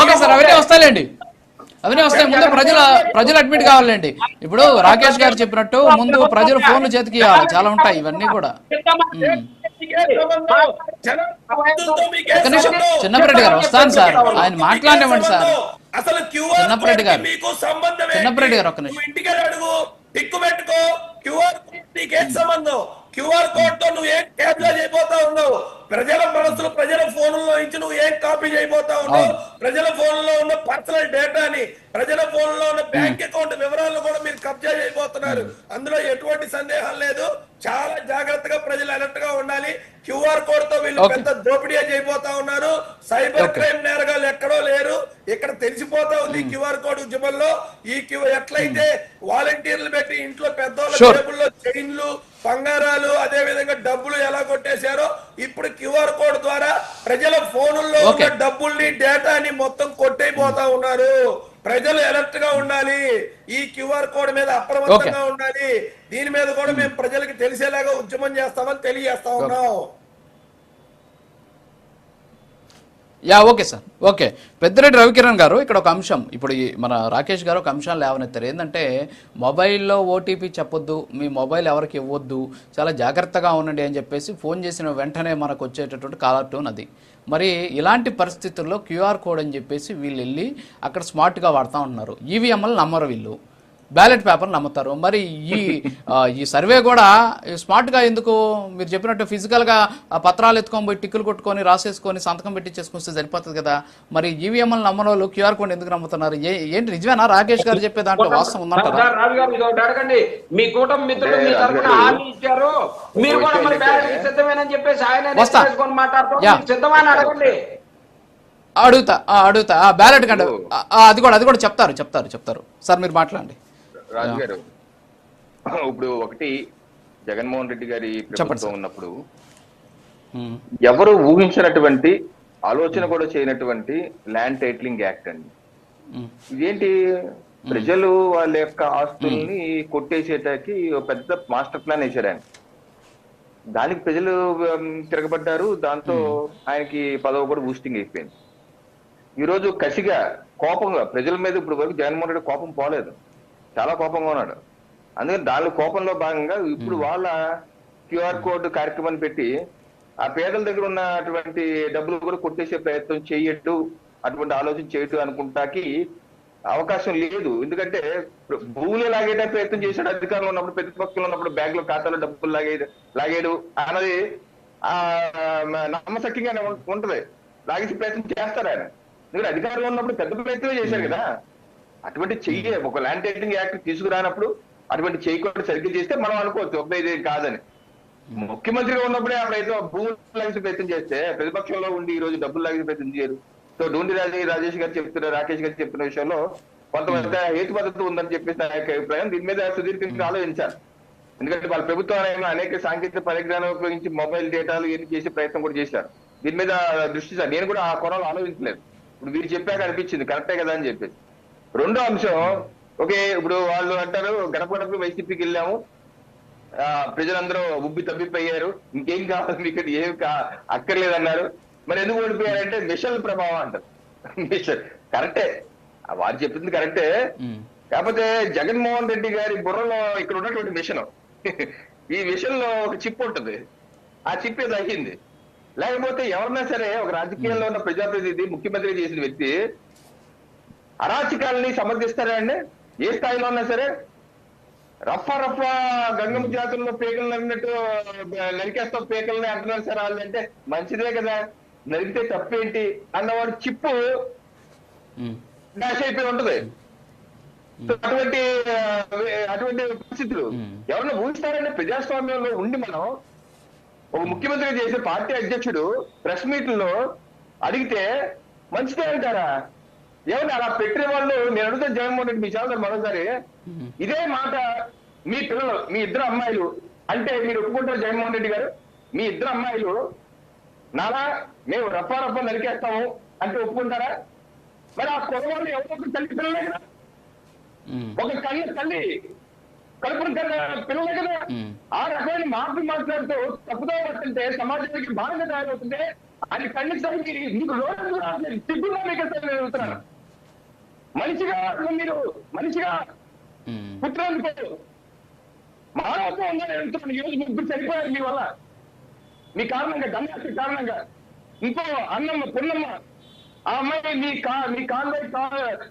Okay sir అవన్నీ వస్తాయిలేండి. అవన్నీ వస్తాయి. ముందు ప్రజల ప్రజలు అడ్మిట్ కావాలండి. ఇప్పుడు రాకేష్ గారు చెప్పినట్టు ముందు ప్రజలు ఫోన్లు చేతికి ఇవ్వాలి. చాలా ఉంటాయి ఇవన్నీ కూడా. చిన్నప్పరెడ్డి గారు వస్తాను సార్. ఆయన మాట్లాడనివ్వండి సార్. అసలు క్యూఆర్ చిన్నప్పరెడ్డి గారు. చిన్నప్పరెడ్డి గారు ఒక్క నిమిషం. టిక్కు పెట్టుకో. క్యూఆర్ నీకేం సంబంధం. క్యూఆర్ కోడ్తో నువ్వు ఏం క్యాప్చర్ చేయబోతా ఉన్నావు? ప్రజల మనసులు ప్రజల ఫోన్లలో నుంచి నువ్వు ఏం కాపీ చేయబోతా ఉన్నావు. ప్రజల ఫోన్లో ఉన్న పర్సనల్ డేటాని ప్రజల ఫోన్లో ఉన్న బ్యాంక్ అకౌంట్ వివరాలను కూడా మీరు కబ్జా చేయబోతున్నారు. అందులో ఎటువంటి సందేహం లేదు. చాలా జాగ్రత్తగా ప్రజలు అలర్ట్గా ఉండాలి. క్యూఆర్ కోడ్తో వీళ్ళు. పెద్ద దోపిడీ చేయబోతా ఉన్నారు. సైబర్. క్రైమ్ నేరగాళ్ళు ఎక్కడో లేరు. ఇక్కడ తెలిసిపోతా ఉంది క్యూఆర్ కోడ్ ఉద్యమంలో. ఈ క్యూ ఎట్లయితే వాలంటీర్లు పెట్టి ఇంట్లో పెద్దోళ్ళ. టేబుల్లో చైన్లు బంగారాలు అదే విధంగా డబ్బులు ఎలా కొట్టేశారో ఇప్పుడు క్యూఆర్ కోడ్ ద్వారా ప్రజల ఫోనుల్లో ఉన్న. డబ్బుల్ని డేటాని మొత్తం కొట్టైపోతా ఉన్నారు. ప్రజలు అలర్ట్గా ఉండాలి. ఈ క్యూఆర్ కోడ్ మీద అప్రమత్తంగా ఉండాలి. దీని మీద కూడా మేము ప్రజలకు తెలిసేలాగా ఉద్యమం చేస్తామని తెలియజేస్తా ఉన్నాం. Ya okay sir. Okay. Peddireddy Ravikiran గారు ఇక్కడ ఒక అంశం. ఇప్పుడు ఈ మన రాకేష్ గారు ఒక అంశాలు లేవనెత్తారు. ఏంటంటే మొబైల్లో ఓటీపీ చెప్పొద్దు మీ మొబైల్ ఎవరికి ఇవ్వద్దు చాలా జాగ్రత్తగా ఉండండి అని చెప్పేసి ఫోన్ చేసిన వెంటనే మనకు వచ్చేటటువంటి కాలర్ టోన్ అది. మరి ఇలాంటి పరిస్థితుల్లో క్యూఆర్ కోడ్ అని చెప్పేసి వీళ్ళు వెళ్ళి అక్కడ స్మార్ట్గా వాడుతూ ఉంటున్నారు. ఈవీఎంఎల్ నమ్మరు వీళ్ళు. బ్యాలెట్ పేపర్ నమ్ముతారు. మరి ఈ ఈ సర్వే కూడా స్మార్ట్గా ఎందుకు మీరు చెప్పినట్టు ఫిజికల్గా పత్రాలు ఎత్తుకొని పోయి టిక్కులు కొట్టుకొని రాసేసుకొని సంతకం పెట్టించేసుకొస్తే సరిపోతుంది కదా? మరి ఈవీఎంఎల్ నమ్మని వాళ్ళు క్యూఆర్ కోడ్ ఎందుకు నమ్ముతున్నారు? ఏ- ఏంటి నిజమేనా? రాకేష్ గారు చెప్పే దాంట్లో వాస్తవం ఉందంటారా? మీ కూటమి మిత్రులు మీ తరఫున హామీ ఇచ్చారు. మీరు కూడా మరి బ్యాలెట్ సిద్ధమేనని చెప్పేసి ఆయన సిద్ధమని అడగండి. అడుగుతా అడుగుతా. ఆ బ్యాలెట్ కంటే అది కూడా అది కూడా చెప్తారు చెప్తారు చెప్తారు. సార్ మీరు మాట్లాడండి. రాజు గారు ఇప్పుడు ఒకటి జగన్మోహన్ రెడ్డి గారి ప్రభుత్వం. ఉన్నప్పుడు ఎవరు ఊహించినటువంటి ఆలోచన కూడా చేయనటువంటి ల్యాండ్ టైటిలింగ్ యాక్ట్ అండి. ఇదేంటి? ప్రజలు వాళ్ళ యొక్క ఆస్తుల్ని కొట్టేసేటకి పెద్ద మాస్టర్ ప్లాన్ వేశారు ఆయన. దానికి ప్రజలు తిరగబడ్డారు. దాంతో ఆయనకి పదవి కూడా బూస్టింగ్ అయిపోయింది. ఈ రోజు కసిగా కోపంగా ప్రజల మీద ఇప్పుడు వరకు జగన్మోహన్ రెడ్డి కోపం పోలేదు. చాలా కోపంగా ఉన్నాడు. అందుకని దాని కోపంలో భాగంగా ఇప్పుడు వాళ్ళ క్యూఆర్ కోడ్ కార్యక్రమాన్ని పెట్టి ఆ పేదల దగ్గర ఉన్నటువంటి డబ్బులు కూడా కొట్టేసే ప్రయత్నం చేయట్టు అటువంటి ఆలోచన చేయట్టు అనుకుంటాకి అవకాశం లేదు. ఎందుకంటే భూములు లాగేట ప్రయత్నం చేశాడు అధికారంలో ఉన్నప్పుడు ప్రతిపక్షంలో ఉన్నప్పుడు బ్యాంక్లో ఖాతాలో డబ్బులు లాగే లాగేడు అన్నది ఆ నమ్మశక్యంగానే ఉంటది. లాగేసే ప్రయత్నం చేస్తారు ఆయన ఎందుకంటే అధికారంలో ఉన్నప్పుడు పెద్ద ప్రయత్నమే చేశారు కదా. అటువంటి చెయ్యి ఒక ల్యాండ్ టైటిలింగ్ యాక్ట్ తీసుకురానప్పుడు అటువంటి చేయకుండా సరిగ్గా చేస్తే మనం అనుకోవచ్చు. ఒక ఇది కాదని. ముఖ్యమంత్రిగా ఉన్నప్పుడే ప్రయత్నం భూములు లాగేసే ప్రయత్నం చేస్తే ప్రతిపక్షంలో ఉండి ఈ రోజు డబ్బులు లాగే ప్రయత్నం చేయరు. సో డోండి రాజే రాజేష్ గారు చెప్తున్న రాకేష్ గారు చెప్పిన విషయంలో కొంతమంది హేతు పద్ధతి ఉందని చెప్పేసి నా యొక్క అభిప్రాయం. దీని మీద సుదీర్ఘంగా ఆలోచించాలి. ఎందుకంటే వాళ్ళ ప్రభుత్వం అనేక సాంకేతిక పరిజ్ఞానం ఉపయోగించి మొబైల్ డేటాలు ఇవన్నీ చేసే ప్రయత్నం కూడా చేశారు. దీని మీద దృష్టి సార్. నేను కూడా ఆ కోణంలో ఆలోచించలేదు. ఇప్పుడు మీరు చెప్పాక అనిపించింది కరెక్టే కదా అని చెప్పేసి. రెండో అంశం ఓకే ఇప్పుడు వాళ్ళు అంటారు గడప గడప వైసీపీకి వెళ్ళాము. ఆ, ప్రజలందరూ ఉబ్బి తబ్బిపోయారు. ఇంకేం కావాలి మీకు? ఏం కా అక్కర్లేదన్నారు. మరి ఎందుకు ఓడిపోయారంటే మిషన్ ప్రభావం అంటారు. మిషన్ కరెక్టే. వారు చెప్పింది కరెక్టే. కాకపోతే జగన్మోహన్ రెడ్డి గారి బుర్రలో ఇక్కడ ఉన్నటువంటి మిషన్. ఈ మిషన్లో ఒక చిప్ ఉంటుంది. ఆ చిప్ ఏదో అయ్యింది. లేకపోతే ఎవరన్నా సరే ఒక రాజకీయాల్లో ఉన్న ప్రజాప్రతినిధి ముఖ్యమంత్రి చేసిన వ్యక్తి అరాచకాలని సమర్థిస్తారా అండి? ఏ స్థాయిలో ఉన్నా సరే? రఫా రఫా గంగమ్మ జాతుల్లో పేకలు నరిగినట్టు నరికేస్తాం పేకల్ని అంటున్నారు సార్ వాళ్ళు అంటే మంచిదే కదా. నరికితే తప్పేంటి? అన్నవాడు చిప్పు డాష్ అయిపోయి ఉంటది. అటువంటి అటువంటి పరిస్థితులు. ఎవరన్నా ఊహిస్తారంటే ప్రజాస్వామ్యంలో ఉండి మనం ఒక ముఖ్యమంత్రి చేసే పార్టీ అధ్యక్షుడు ప్రెస్ మీట్లో అడిగితే మంచిదే అంటారా? ఏమన్నా అలా పెట్టిన వాళ్ళు నేను అడుగుతాను జగన్మోహన్ రెడ్డి మీ చాలా మరోసారి. ఇదే మాట మీ పిల్లలు మీ ఇద్దరు అమ్మాయిలు అంటే మీరు ఒప్పుకుంటారు జగన్మోహన్ రెడ్డి గారు? మీ ఇద్దరు అమ్మాయిలు నాలా మేము రప్ప రప్ప నరికేస్తాము అంటే ఒప్పుకుంటారా? మరి ఆ కుర్రవాళ్ళు ఎవరో ఒకరు తల్లి పిల్లలే కదా. ఒక కళ్ళ తల్లి కడుపున కన్నా పిల్లలే కదా. ఆ రకమైన మార్పు మాట్లాడుతూ తప్పుదో పడుతుంటే సమాజానికి బాగా తయారవుతుంటే అది ఖండించడానికి మీకు రోజు సిగ్గున్నా మీకు అసలు? నేను మనిషిగా మీరు మనిషిగా ఉమ్. పుట్టినందుకు మానవత్వం ఉందని అడుగుతున్నాను ఈ రోజు ముగ్గురు చనిపోయారు మీ వల్ల. మీ కారణంగా గమ్యాత్రి కారణంగా. ఇంకో అన్నమ్మ పున్నమ్మ ఆ అమ్మాయి మీ కా మీ కాళ్ళ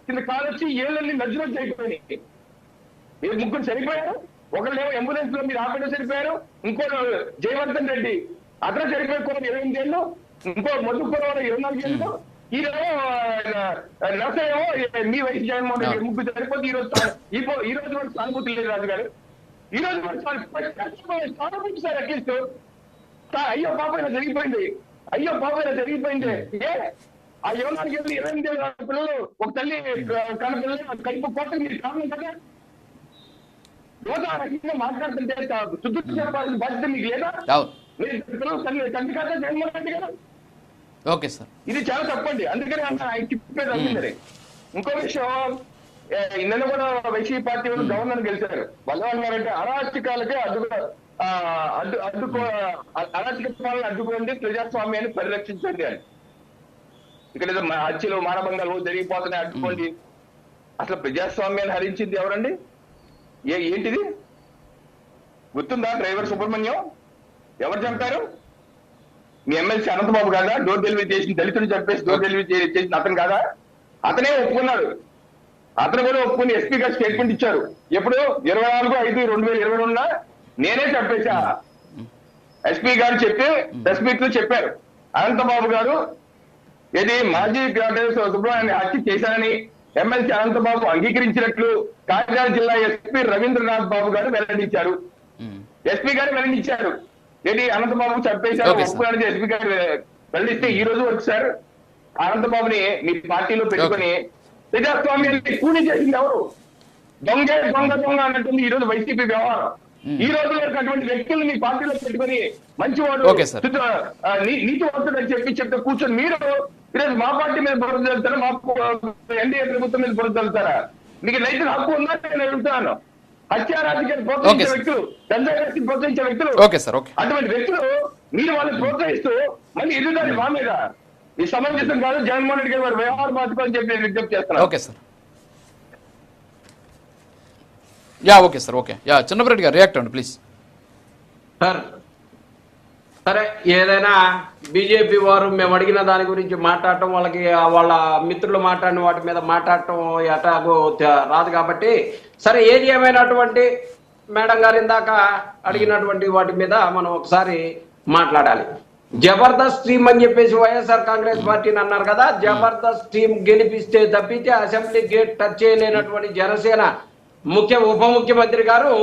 కింద కాలు వచ్చి ఏళ్ళని నజ్జులో చనిపోయినాయి మీరు ముగ్గురు చనిపోయారు. ఒకళ్ళేమో అంబులెన్స్లో మీరు ఆపేట చనిపోయారు. ఇంకో జయవర్ధన్ రెడ్డి అతను చనిపోయి కూడా ఇరవై ఎనిమిది ఏళ్ళు ఇంకో మధుపురం ఇరవై నాలుగు ఏళ్ళు. ఈరోజు నరసయేమో మీ వయసు జగన్మోహన్ రెడ్డి ముగ్గురు చనిపోతే ఈ రోజు తా- ఈ రోజు వరకు సానుభూతి లేదు రాజు గారు ఈ రోజు సానుభూతి సార్ అట్లీస్ట్. అయ్యో పాప ఇలా జరిగిపోయింది. అయ్యో పాప ఇలా జరిగిపోయింది. ఏ? ఆ నాలుగు ఏళ్ళు ఇరవై ఎనిమిది పిల్లలు ఒక తల్లి కన్న పిల్లలు కడుపు కోట మీరు కారణం కదా? యువత ఆ రకంగా మాట్లాడుతుంటే శుద్ధి చెప్పాల్సిన బాధ్యత మీకు లేదా? మీరు పిల్లలు తల్లి తండ్రి కదా జగన్మోహన్ రెడ్డి గారు? Okay sir. ఇది చాలా తప్పండి అందుకని ఆయన చెప్పేది అందుకని ఇంకో విషయం ఇన్న నిన్న కూడా వైసీపీ పార్టీ వాళ్ళు గవర్నర్ గెలిచారు. వాళ్ళు అన్నారంటే అరాచకాలకే అడ్డు అడ్డు అడ్డుకో అరాచక పాలన అడ్డుకోండి ప్రజాస్వామ్యాన్ని పరిరక్షించండి అని. ఇక్కడ ఏదో హత్యలు మానభంగాలు జరిగిపోతున్నాయి అడ్డుకోండి. అసలు ప్రజాస్వామ్యాన్ని హరించింది ఎవరండి? ఏ ఏంటిది? గుర్తుందా డ్రైవర్ సుబ్రహ్మణ్యం? ఎవరు చంపారు? మీ ఎమ్మెల్సీ అనంతబాబు కాదా? డోర్ డెలివరీ చేసిన దళితులు చంపేసి డోర్ డెలివరీ చేసిన అతను కాదా? అతనే ఒప్పుకున్నాడు. అతను కూడా ఒప్పుకుని ఎస్పీ గారు స్టేట్మెంట్ ఇచ్చారు. ఎప్పుడు? ఇరవై నాలుగు ఐదు రెండు వేల ఇరవై రెండున నేనే చంపేశా. ఎస్పీ గారు చెప్పి ప్రెస్ మీట్లో చెప్పారు. అనంతబాబు గారు ఇది మాజీ గ్రాడ్యుయేట్ సుబ్రహ్మణ్యాన్ని హత్య చేశారని ఎమ్మెల్సీ అనంతబాబు అంగీకరించినట్లు కాకినాడ జిల్లా ఎస్పీ రవీంద్రనాథ్ బాబు గారు వెల్లడించారు. ఎస్పీ గారు వెల్లడించారు. ఏంటి అనంతబాబు చంపేశారు. ఒప్పుకోవడానికి ఎస్పీ గారు వెల్లడిస్తే ఈ రోజు వరకు సార్ అనంతబాబుని మీ పార్టీలో పెట్టుకొని ప్రజాస్వామ్యాన్ని కూలి చేసింది ఎవరు? దొంగే దొంగ దొంగ అన్నట్టుంది ఈ రోజు వైసీపీ వ్యవహారం. ఈ రోజు వరకు అటువంటి వ్యక్తులు మీ పార్టీలో పెట్టుకొని మంచివాడు నీతివంతుడు అని చెప్పి చెప్తే కూర్చొని మీరు ఈరోజు మా పార్టీ మీద బురద వెళ్తారా మా ఎన్డీఏ ప్రభుత్వం మీద బురద వెళ్తారా మీకు రైతుల హక్కు ఉందా? నేను అడుగుతాను హత్య రాజకీయాలు Okay, ప్రోత్సహించే sir. వ్యక్తులు ప్రోత్సహించే ఓకే సార్ ఓకే. అటువంటి వ్యక్తులు మీరు వాళ్ళని ప్రోత్సహిస్తూ మళ్ళీ ఎదుగుదారి మా మీద. ఈ సమంజసం కాదు జగన్మోహన్ రెడ్డి గారు వారి వ్యవహార బాధ్యత అని చెప్పి విజ్ఞప్తి okay sir. Ya okay sir okay. Ya Chinnapareddy గారు రియాక్ట్ అవ్వండి ప్లీజ్. సార్ సరే ఏదైనా బీజేపీ వారు మేము అడిగిన దాని గురించి మాట్లాడటం వాళ్ళకి వాళ్ళ మిత్రులు మాట్లాడిన వాటి మీద మాట్లాడటం ఎటాగో రాదు కాబట్టి సరే ఏది ఏమైనటువంటి మేడం గారు ఇందాక అడిగినటువంటి వాటి మీద మనం ఒకసారి మాట్లాడాలి. జబర్దస్త్ టీం అని చెప్పేసి వైఎస్ఆర్ కాంగ్రెస్ పార్టీని అన్నారు కదా జబర్దస్త్ టీం గెలిపిస్తే తప్పితే అసెంబ్లీ గేట్ టచ్ చేయలేనటువంటి జనసేన ముఖ్య ఉప ముఖ్యమంత్రి గారు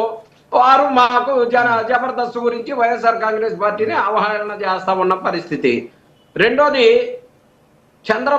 వారు మాకు జన జబర్దస్త్ గురించి వైఎస్ఆర్ కాంగ్రెస్ పార్టీని అవహేళన చేస్తా ఉన్న పరిస్థితి. రెండోది చంద్రబాబు